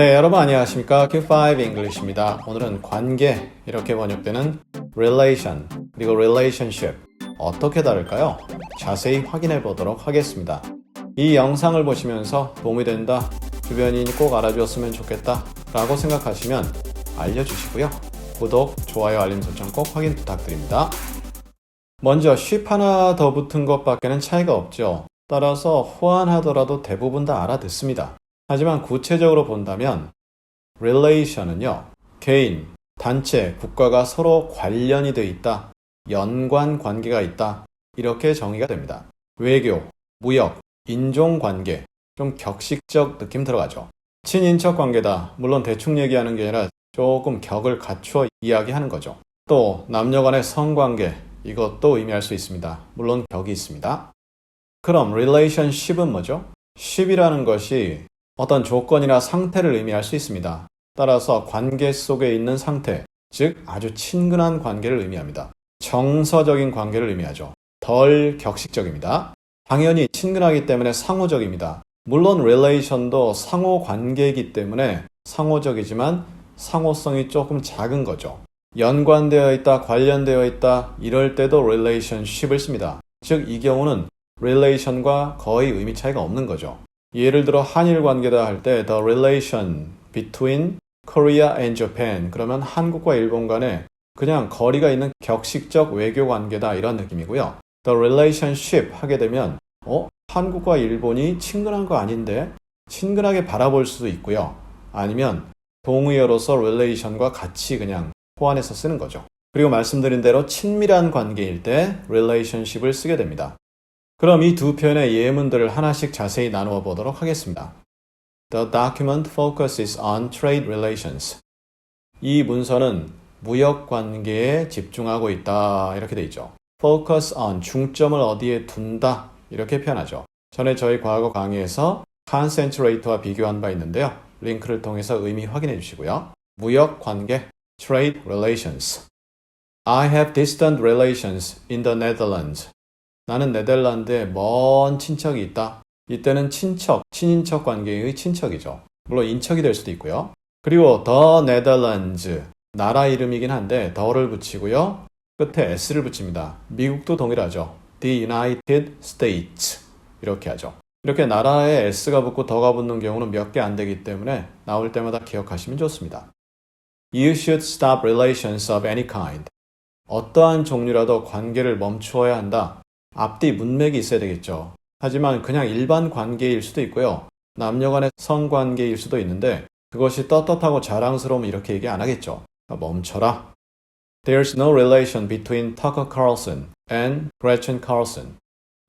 네, 여러분 안녕하십니까? Q5 English입니다. 오늘은 관계 이렇게 번역되는 relation 그리고 relationship 어떻게 다를까요? 자세히 확인해 보도록 하겠습니다. 이 영상을 보시면서 도움이 된다, 주변인이 꼭 알아주었으면 좋겠다 라고 생각하시면 알려주시고요. 구독, 좋아요, 알림 설정 꼭 확인 부탁드립니다. 먼저 쉽 하나 더 붙은 것밖에는 차이가 없죠. 따라서 호환하더라도 대부분 다 알아듣습니다. 하지만 구체적으로 본다면 relation은요. 개인, 단체, 국가가 서로 관련이 돼 있다. 연관 관계가 있다. 이렇게 정의가 됩니다. 외교, 무역, 인종 관계. 좀 격식적 느낌 들어가죠. 친인척 관계다. 물론 대충 얘기하는 게 아니라 조금 격을 갖추어 이야기하는 거죠. 또 남녀 간의 성관계 이것도 의미할 수 있습니다. 물론 격이 있습니다. 그럼 relationship은 뭐죠? ship이라는 것이 어떤 조건이나 상태를 의미할 수 있습니다. 따라서 관계 속에 있는 상태, 즉 아주 친근한 관계를 의미합니다. 정서적인 관계를 의미하죠. 덜 격식적입니다. 당연히 친근하기 때문에 상호적입니다. 물론 relation도 상호 관계이기 때문에 상호적이지만 상호성이 조금 작은 거죠. 연관되어 있다, 관련되어 있다, 이럴 때도 relationship을 씁니다. 즉, 이 경우는 relation과 거의 의미 차이가 없는 거죠. 예를 들어 한일 관계다 할 때 the relation between Korea and Japan 그러면 한국과 일본 간에 그냥 거리가 있는 격식적 외교 관계다 이런 느낌이고요. the relationship 하게 되면 어? 한국과 일본이 친근한 거 아닌데 친근하게 바라볼 수도 있고요. 아니면 동의어로서 relation과 같이 그냥 호환해서 쓰는 거죠. 그리고 말씀드린 대로 친밀한 관계일 때 relationship을 쓰게 됩니다. 그럼 이두 편의 예문들을 하나씩 자세히 나누어 보도록 하겠습니다. The document focuses on trade relations. 이 문서는 무역 관계에 집중하고 있다. 이렇게 돼 있죠. focus on 중점을 어디에 둔다. 이렇게 표현하죠. 전에 저희 과거 강의에서 concentrate와 비교한 바 있는데요. 링크를 통해서 의미 확인해 주시고요. 무역 관계 trade relations. I have distant relations in the Netherlands. 나는 네덜란드에 먼 친척이 있다. 이때는 친척, 친인척 관계의 친척이죠. 물론 인척이 될 수도 있고요. 그리고 the Netherlands, 나라 이름이긴 한데 더를 붙이고요. 끝에 s를 붙입니다. 미국도 동일하죠. The United States 이렇게 하죠. 이렇게 나라에 s가 붙고 더가 붙는 경우는 몇 개 안 되기 때문에 나올 때마다 기억하시면 좋습니다. You should stop relations of any kind. 어떠한 종류라도 관계를 멈추어야 한다. 앞뒤 문맥이 있어야 되겠죠. 하지만 그냥 일반 관계일 수도 있고요. 남녀 간의 성관계일 수도 있는데 그것이 떳떳하고 자랑스러우면 이렇게 얘기 안 하겠죠. 그러니까 멈춰라. There's no relation between Tucker Carlson and Gretchen Carlson.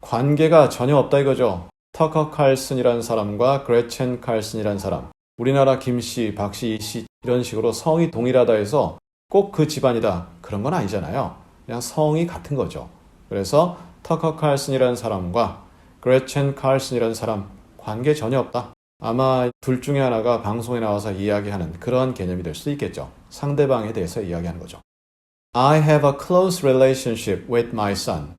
관계가 전혀 없다 이거죠. 터커 칼슨이라는 사람과 그레첸 칼슨이라는 사람. 우리나라 김씨, 박씨, 이씨 이런 식으로 성이 동일하다 해서 꼭 그 집안이다. 그런 건 아니잖아요. 그냥 성이 같은 거죠. 그래서 터커 칼슨이라는 사람과 그레첸 칼슨이라는 사람 관계 전혀 없다. 아마 둘 중에 하나가 방송에 나와서 이야기하는 그런 개념이 될 수도 있겠죠. 상대방에 대해서 이야기하는 거죠. I have a close relationship with my son.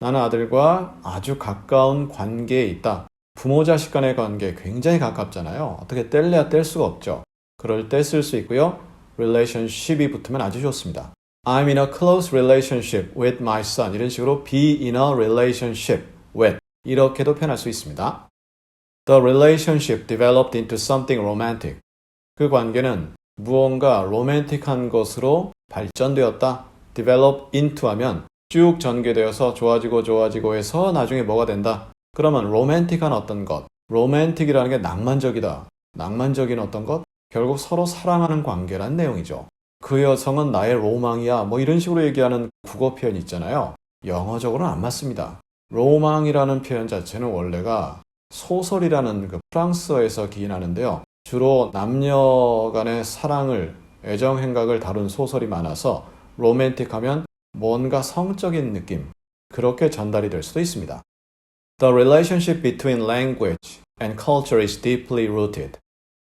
나는 아들과 아주 가까운 관계에 있다. 부모 자식 간의 관계 굉장히 가깝잖아요. 어떻게 뗄래야 뗄 수가 없죠. 그럴 때 쓸 수 있고요. relationship이 붙으면 아주 좋습니다. I'm in a close relationship with my son. 이런 식으로 be in a relationship with 이렇게도 표현할 수 있습니다. The relationship developed into something romantic. 그 관계는 무언가 로맨틱한 것으로 발전되었다. develop into 하면 쭉 전개되어서 좋아지고 좋아지고 해서 나중에 뭐가 된다. 그러면 로맨틱한 어떤 것, 로맨틱이라는 게 낭만적이다. 낭만적인 어떤 것, 결국 서로 사랑하는 관계란 내용이죠. 그 여성은 나의 로망이야. 뭐 이런 식으로 얘기하는 국어 표현 있잖아요. 영어적으로는 안 맞습니다. 로망이라는 표현 자체는 원래가 소설이라는 그 프랑스어에서 기인하는데요. 주로 남녀 간의 사랑을, 애정 행각을 다룬 소설이 많아서 로맨틱하면 뭔가 성적인 느낌, 그렇게 전달이 될 수도 있습니다. The relationship between language and culture is deeply rooted.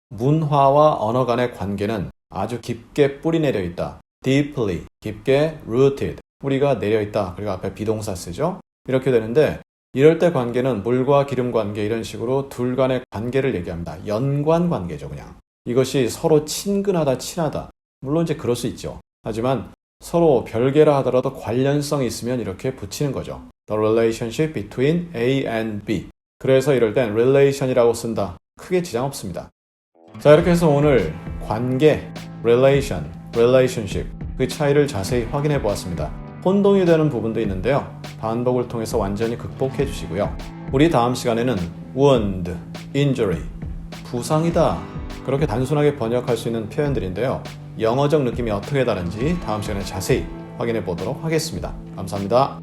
문화와 언어 간의 관계는 아주 깊게 뿌리 내려 있다. deeply, 깊게 rooted, 뿌리가 내려 있다. 그리고 앞에 비동사 쓰죠. 이렇게 되는데 이럴 때 관계는 물과 기름 관계 이런 식으로 둘 간의 관계를 얘기합니다. 연관 관계죠, 그냥. 이것이 서로 친근하다, 친하다. 물론 이제 그럴 수 있죠. 하지만 서로 별개라 하더라도 관련성이 있으면 이렇게 붙이는 거죠. The relationship between A and B. 그래서 이럴 땐 relation이라고 쓴다. 크게 지장 없습니다. 자, 이렇게 해서 오늘 관계, relation, relationship 그 차이를 자세히 확인해 보았습니다. 혼동이 되는 부분도 있는데요. 반복을 통해서 완전히 극복해 주시고요. 우리 다음 시간에는 wound, injury, 부상이다. 그렇게 단순하게 번역할 수 있는 표현들인데요. 영어적 느낌이 어떻게 다른지 다음 시간에 자세히 확인해 보도록 하겠습니다. 감사합니다.